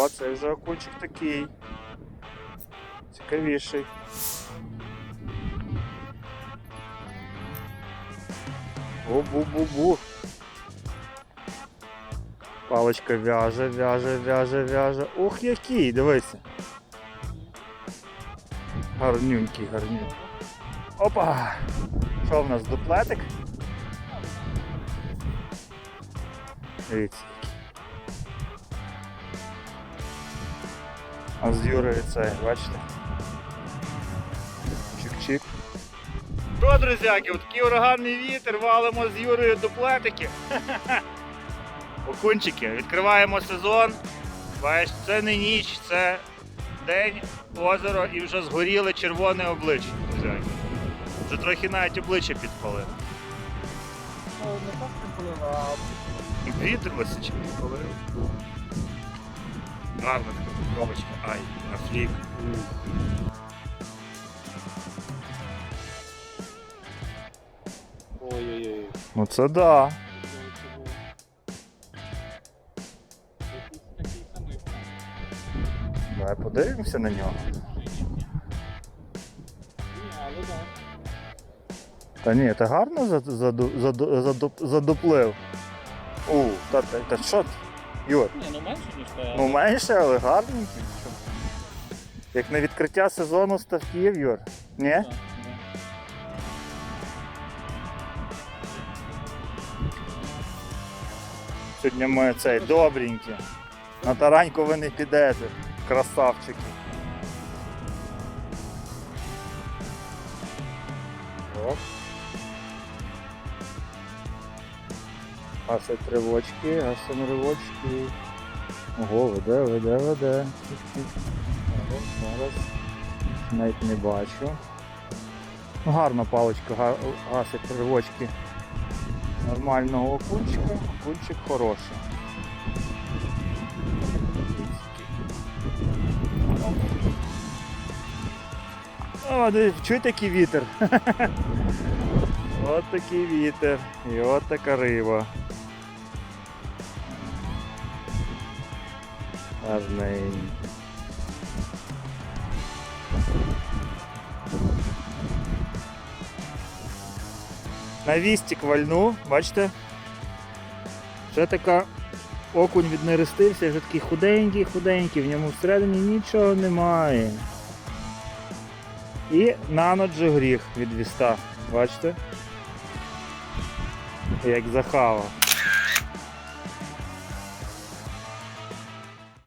О, це вже окунчик такий. Цікавіший. Бу-бу-бу-бу. Паличка в'яже, в'яже, в'яже, в'яже. Ух, який, дивися. Гарнюнький, гарнюнький. Опа! Що в нас дуплетик? Дивіться. А з Юрою це, бачите? Чик-чик. Що, друзяки, такий ураганний вітер, валимо з Юрою дуплетики. Окунчики, відкриваємо сезон. Бачиш, це не ніч, це день, озеро і вже згоріле червоне обличчя. друзяки. Вже трохи навіть обличчя підпалили. Ну, не так припалила, а Вітер височить підпалив. Гарна така пробочка. Ай, на флік. Ой-ой-ой. Ну це да. Давай подивимося на нього. Та ні, це гарно заду- заду- заду- заду- задуплив. У, та, та, та що ти? Юр, Ні, ну менше, ніж те. ну менше, але гарненький. Як на відкриття сезону ставків, Юр. Ні? Так, да. Сьогодні ми цей добренькі. На тараньку ви не підете, красавчики. Оп. Гасять тривочки, гасимо ривочки. Ого, веде, веде, веде. Зараз. Навіть не бачу. Ну, гарна паличка, га- гасить тривочки нормального окунчика, окунчик хороший. О, який вітер? От такий вітер і от така риба. Гарненько. На вістик вальну, бачите? Вже така окунь віднерестився, вже такий худенький, худенький, в ньому всередині нічого немає. І на ноч же гріх від віста, бачите? Як захавав.